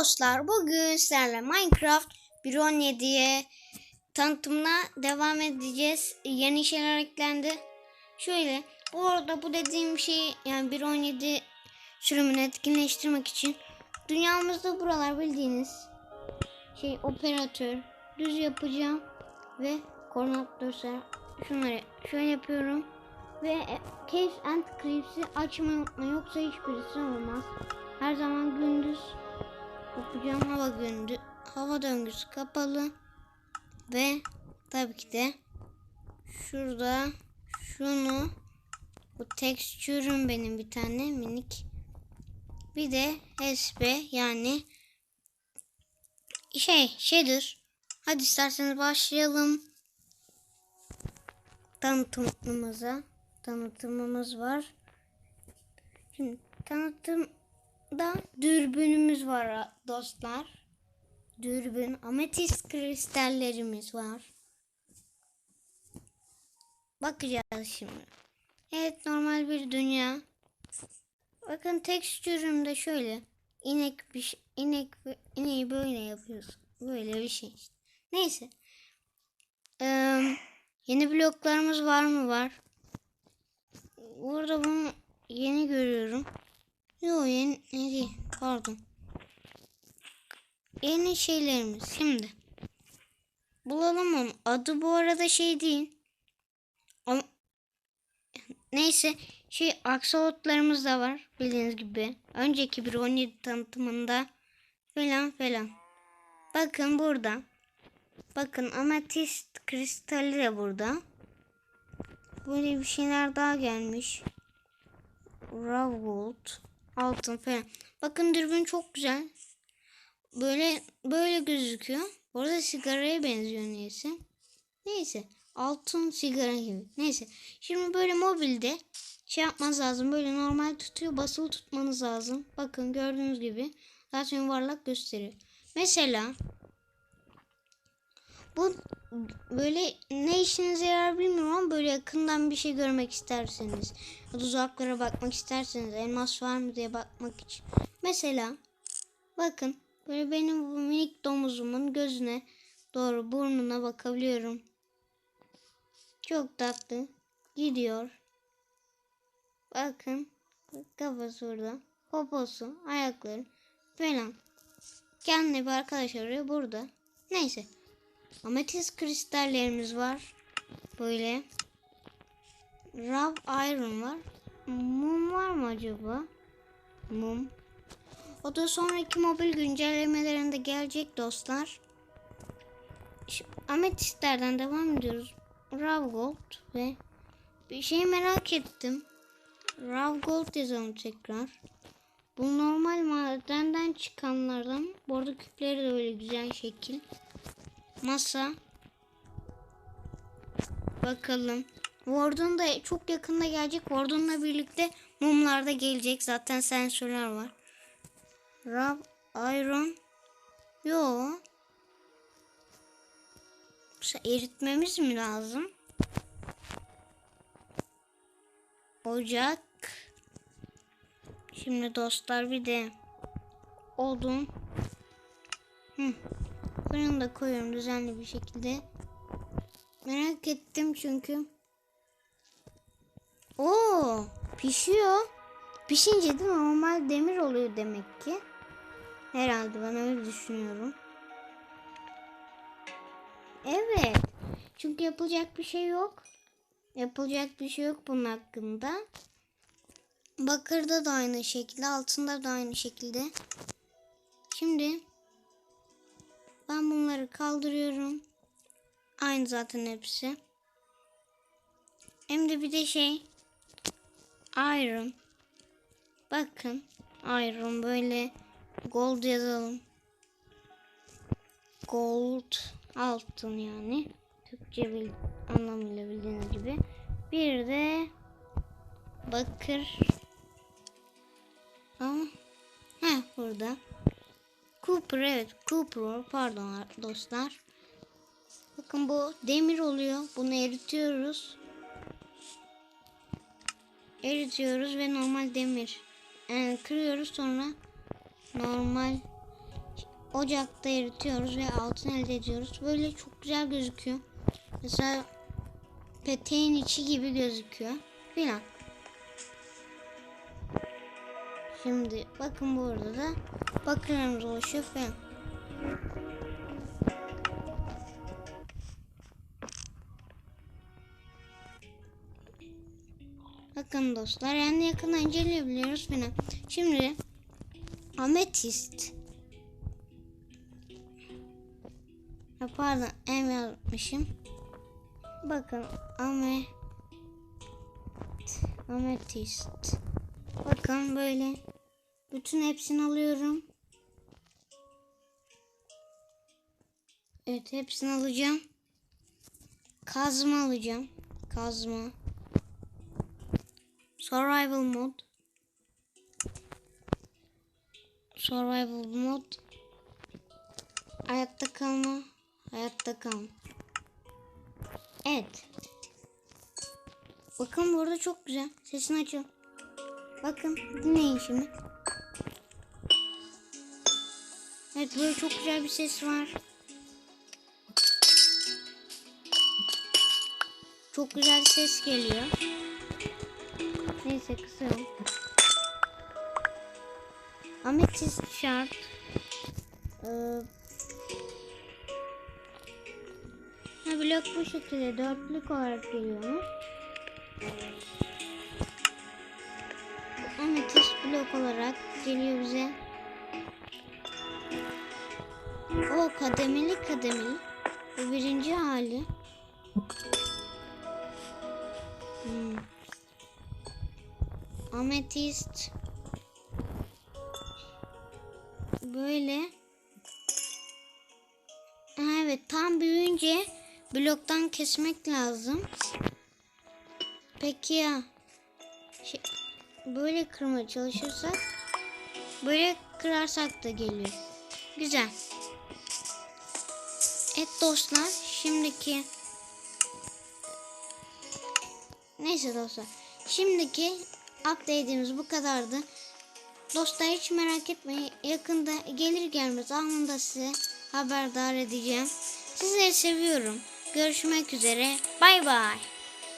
Dostlar bugün sizlerle Minecraft 1.17'ye tanıtımına devam edeceğiz. Yeni şeyler eklendi. Şöyle bu arada bu dediğim şey yani 1.17 sürümünü etkinleştirmek için dünyamızda buralar bildiğiniz şey operatör düz yapacağım ve koordinat göster şunları şöyle yapıyorum ve Caves and Creeps'i açmayı unutmayın yoksa hiçbirisi olmaz. Her zaman gündüz yapacağım hava gündü hava döngüsü kapalı ve tabii ki de şurada şunu bu tekstürüm benim bir tane minik. Bir de SB yani şey shader. Hadi isterseniz başlayalım. Tanıtımımıza tanıtımımız var. Şimdi tanıtımda dürbünümüz var dostlar. Dürbün ametist kristallerimiz var. Bakacağız şimdi. Evet normal bir dünya. Bakın tekstürümde şöyle. İnek bir şey, inek ineği böyle yapıyoruz böyle bir şey işte. neyse. Eee, yeni bloklarımız var mı? Var. Burada bunu yeni görüyorum Yok yeni değil pardon. Yeni şeylerimiz şimdi. Bulalım onu. Adı bu arada şey değil. Ama neyse şey aksolotlarımız da var bildiğiniz gibi. Önceki bir 17 tanıtımında falan falan. Bakın burada. Bakın ametist kristali de burada. Böyle bir şeyler daha gelmiş. Raw gold altın falan. Bakın dürbün çok güzel. Böyle böyle gözüküyor. Orada sigaraya benziyor neyse. Neyse altın sigara gibi. Neyse şimdi böyle mobilde şey yapmanız lazım. Böyle normal tutuyor basılı tutmanız lazım. Bakın gördüğünüz gibi zaten yuvarlak gösteriyor. Mesela bu böyle ne işinize yarar bilmiyorum ama böyle yakından bir şey görmek isterseniz ya da uzaklara bakmak isterseniz elmas var mı diye bakmak için. Mesela bakın böyle benim bu minik domuzumun gözüne doğru burnuna bakabiliyorum. Çok tatlı. Gidiyor. Bakın kafası burada. Poposu, ayakları falan. Kendine bir arkadaş arıyor burada. Neyse. Ametist kristallerimiz var. Böyle. Raw iron var. Mum var mı acaba? Mum. O da sonraki mobil güncellemelerinde gelecek dostlar. Şu ametistlerden devam ediyoruz. Raw gold ve bir şey merak ettim. Raw gold yazalım tekrar. Bu normal madenden çıkanlardan. Bu arada küpleri de böyle güzel şekil. Masa. Bakalım. Warden da çok yakında gelecek. Warden'la birlikte mumlar da gelecek. Zaten sensörler var. Raw Iron. Yo. Eritmemiz mi lazım? Ocak. Şimdi dostlar bir de odun. Hı. Fırını da koyuyorum düzenli bir şekilde. Merak ettim çünkü. Oo, pişiyor. Pişince de normal demir oluyor demek ki. Herhalde ben öyle düşünüyorum. Evet. Çünkü yapılacak bir şey yok. Yapılacak bir şey yok bunun hakkında. Bakırda da aynı şekilde, altında da aynı şekilde. Şimdi ben bunları kaldırıyorum. Aynı zaten hepsi. Hem de bir de şey iron. Bakın iron böyle gold yazalım. Gold altın yani. Türkçe bil, anlamıyla bildiğiniz gibi. Bir de bakır. Ama heh burada. Cooper evet Cooper pardon dostlar. Bakın bu demir oluyor. Bunu eritiyoruz. Eritiyoruz ve normal demir. Yani kırıyoruz sonra normal ocakta eritiyoruz ve altın elde ediyoruz. Böyle çok güzel gözüküyor. Mesela peteğin içi gibi gözüküyor filan. Şimdi bakın burada da bakırlarımız oluşuyor falan. Bakın dostlar yani yakından inceleyebiliyoruz falan. Şimdi ametist. Ha, pardon em yazmışım. Bakın ame ametist. Bakın böyle bütün hepsini alıyorum. Evet hepsini alacağım. Kazma alacağım. Kazma. Survival mod. Survival mod. Hayatta kalma. Hayatta kalma. Evet. Bakın burada çok güzel. Sesini açıyorum. Bakın dinleyin şimdi. Evet böyle çok güzel bir ses var. Çok güzel ses geliyor. Neyse kısalım. Ametist şart. Ee, blok bu şekilde dörtlük olarak geliyormuş. Blok olarak geliyor bize. O kademeli kademeli. Bu birinci hali. Hmm. Ametist. Böyle. Evet tam büyüyünce bloktan kesmek lazım. Peki ya şey, böyle kırmaya çalışırsak böyle kırarsak da geliyor. Güzel. Evet dostlar şimdiki neyse dostlar şimdiki update'imiz bu kadardı. Dostlar hiç merak etmeyin yakında gelir gelmez anında size haberdar edeceğim. Sizleri seviyorum. Görüşmek üzere. Bay bay.